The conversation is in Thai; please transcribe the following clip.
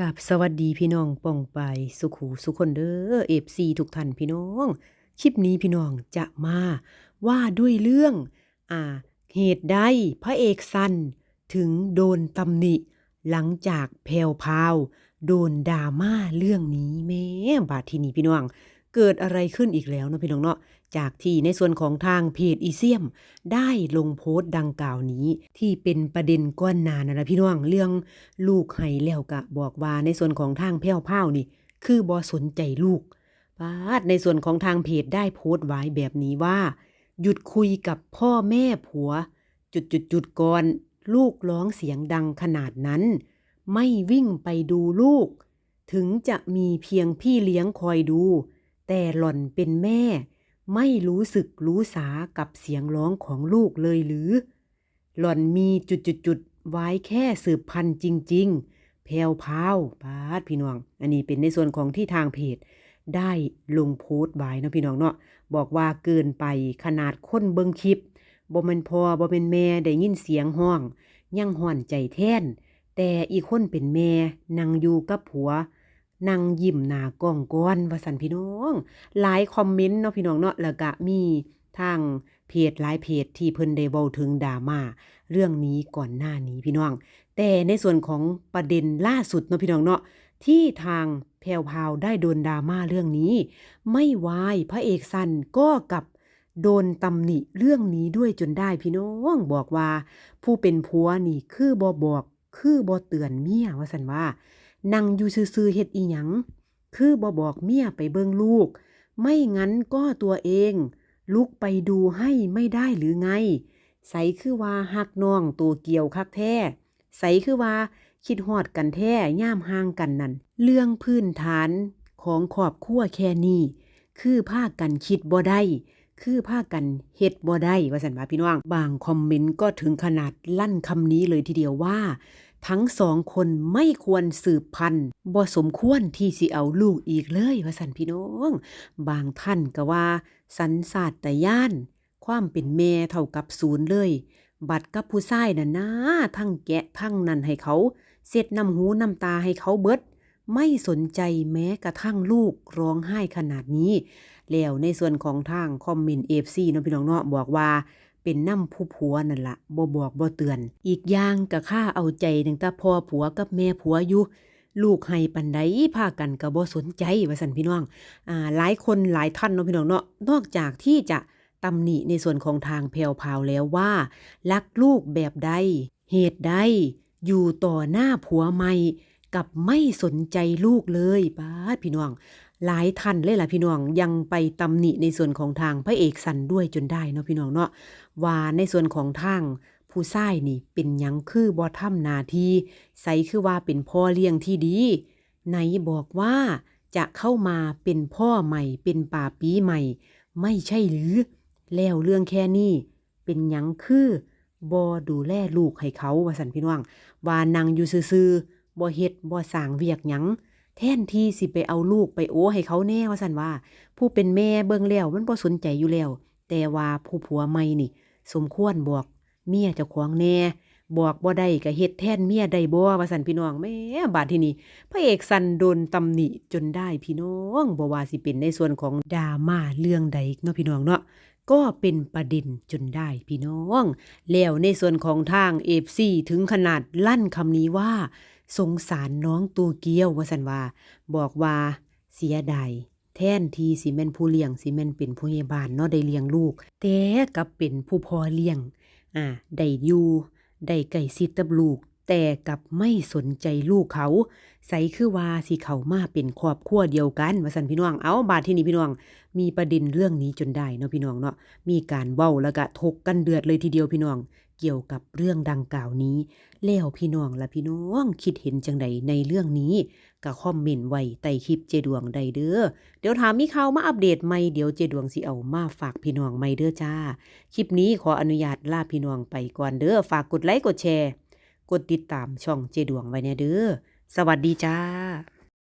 กับสวัสดีพี่น้องป่องไปสุขูสุคนเด้อเอฟซีทุกท่านพี่น้อง คลิปนี้พี่น้องจะมาว่าด้วยเรื่อง อ่า เหตุใดพระเอกซันถึงโดนตำหนิ หลังจากแพรวพาว โดนดราม่าเรื่องนี้แม่บาทีนี้พี่น้อง เกิดอะไรขึ้นอีกแล้วนะพี่น้องเนาะจากที่ในส่วนของทางเพจอีเซียม ได้ลงโพสต์ดังกล่าวนี้ ที่เป็นประเด็นก้อนนานะนะพี่น้องเรื่องลูกให้แล้วกะบอกว่าในส่วนของทางแพ้วพรานี่ คือบอสนใจลูกปาดในส่วนของทางเพจได้โพสต์ไว้แบบนี้ว่า หยุดคุยกับพ่อแม่ผัว จุดจุดจุดๆก่อนลูกร้องเสียงดังขนาดนั้น ไม่วิ่งไปดูลูก ถึงจะมีเพียงพี่เลี้ยงคอยดู แต่หล่อนเป็นแม่ ไม่รู้สึกรู้สากับเสียงร้องของลูกเลยหรือ หล่อนมีจุดๆๆไว้แค่สืบพันธุ์จริง ๆ แพวพาวปาดพี่น้อง อันนี้เป็นในส่วนของที่ทางเพจ ได้ลงโพสต์ไว้นะพี่น้องเนาะบอกว่าเกินไปขนาดคนเบิ่งคลิปบ่ม่นพ่อบ่เป็นแม่ได้ยินเสียงห้อง ยังห่อนใจแท่นแต่อีกคนเป็นแม่นั่งอยู่กับผัว นั่งยิ้มหน้ากล้องก้อนว่าสันพี่น้อง หลายคอมเมนต์เนาะพี่น้องเนาะแล้วก็มีทางเพจหลายเพจที่เพิ่นได้เว้าถึงดราม่าเรื่องนี้ก่อนหน้านี้พี่น้อง แต่ในส่วนของประเด็นล่าสุดเนาะพี่น้องเนาะที่ทางแพรวพาวได้โดนดราม่าเรื่องนี้ ไม่วายพระเอกซันก็กับโดนตำหนิเรื่องนี้ด้วยจนได้พี่น้องบอกว่า ผู้เป็นผัวนี่คือบ่บอก คือบ่เตือนเมียว่าสันว่า นั่งอยู่ซื่อๆเฮ็ดอีหยัง คือบ่บอกเมียไปเบิ่งลูก ไม่งั้นก็ตัวเอง ลุกไปดูให้ไม่ได้หรือไง ใสคือว่าหักน้องตัวเกี่ยวคักแท้ ใสคือว่าคิดฮอดกันแท้ย่ามห่างกันนั่น เรื่องพื้นฐานของครอบครัวแค่นี้ คือพากันคิดบ่ได้คือพากันเฮ็ดบ่ได้ว่าสันว่าพี่น้อง บางคอมเมนต์ก็ถึงขนาดลั่นคำนี้เลยทีเดียวว่า ทั้งสองคนไม่ควรสืบพันธุ์บ่สมควรที่สิเอาลูกอีกเลยว่าสันพี่น้อง บางท่านก็ว่า สันสาตย่าน ความเป็นแม่เท่ากับศูนย์เลย บัดกับผู้ชายน่ะนะทั้งแกะทั้งนั่นให้เขา เส็ดน้ำหูน้ำตาให้เขาเบิด ไม่สนใจแม้กระทั่งลูกร้องไห้ขนาดนี้ แล้วในส่วนของทางคอมเมนต์เอฟซีเนาะพี่น้องเนาะบอกว่า เป็นน้ำผู้ผัวนั่นละบ่บอกบ่เตือน อีกอย่างก็ค่าเอาใจตั้งแต่พ่อผัวกับแม่ผัวอยู่ ลูกให้ปันใดพากันก็บ่สนใจว่าซั่นพี่น้องอ่าหลายคนหลายท่านเนาะพี่น้องเนาะนอกจากที่จะตำหนิในส่วนของทางแพวพราวแล้วว่า รักลูกแบบใด เหตุใด อยู่ต่อหน้าผัวใหม่กับไม่สนใจลูกเลยป้าพี่น้อง หลายท่านเลยล่ะพี่น้องยังไปตำหนิในส่วนของทางพระเอกสันด้วยจนได้เนาะพี่น้องเนาะว่าในส่วนของทางผู้ชายนี่เป็นยังคือบ่ทำนาทีใสคือว่าเป็นพ่อเลี้ยงที่ดีไหนบอกว่าจะเข้ามาเป็นพ่อใหม่เป็นป่าปีใหม่ ไม่ใช่หรือ แล้วเรื่องแค่นี้เป็นยังคือบอดูแลลูกให้เขาว่าสันพี่น้องว่านั่งอยู่ซื่อๆบ่เฮ็ดบ่สางเวียกหยัง แทนที่สิไปเอาลูกไปโอ้ให้เขาแน่ว่าสันว่า ผู้เป็นแม่เบิ่งแล้วมันบ่สนใจอยู่แล้ว แต่ว่าผู้ผัวใหม่นี่ สมควรบอกเมียเจ้าของแน่บอกบ่ได้ก็เฮ็ดแทนเมียได้บ่ว่าสันพี่น้องแม่บาดที่นี้พระเอกสันโดนตำหนิจนได้พี่น้องบ่ว่าสิเป็นในส่วนของดราม่าเรื่องใดเนาะพี่น้องเนาะก็เป็นประเด็นจนได้พี่น้อง แล้วในส่วนของทางเอฟซีถึงขนาดลั่นคำนี้ว่า สงสารน้องตัวเกียวว่าสันว่า บอกว่าเสียดายแทนที่สิแม่นผู้เลี้ยงสิแม่นเป็นผู้ใหญ่บ้านเนาะได้เลี้ยงลูก แต่กับเป็นผู้พ่อเลี้ยง อ่าได้อยู่ได้ไก่ซิดกับลูก แต่กับไม่สนใจลูกเขา ใสคือว่าสิเขามาเป็นครอบครัวเดียวกันว่าสันพี่น้อง เอาบาดที่นี่พี่น้อง มีประเด็นเรื่องนี้จนได้เนาะพี่น้องเนาะ มีการเว้าแล้วก็ถกกันเดือดเลยทีเดียวพี่น้อง เกี่ยวกับเรื่องดังกล่าวนี้ แล้วพี่น้องและพี่น้องคิดเห็นจังใดในเรื่องนี้ก็คอมเมนต์ไว้ใต้คลิปเจดวงใดเด้อ เดี๋ยวถามมีข่าวมาอัปเดตใหม่เดี๋ยวเจดวงสิเอามาฝากพี่น้องใหม่เด้อจ้า คลิปนี้ขออนุญาตลาพี่น้องไปก่อนเด้อ ฝากกดไลค์กดแชร์ กดติดตามช่องเจดวงไว้แน่เด้อ สวัสดีจ้า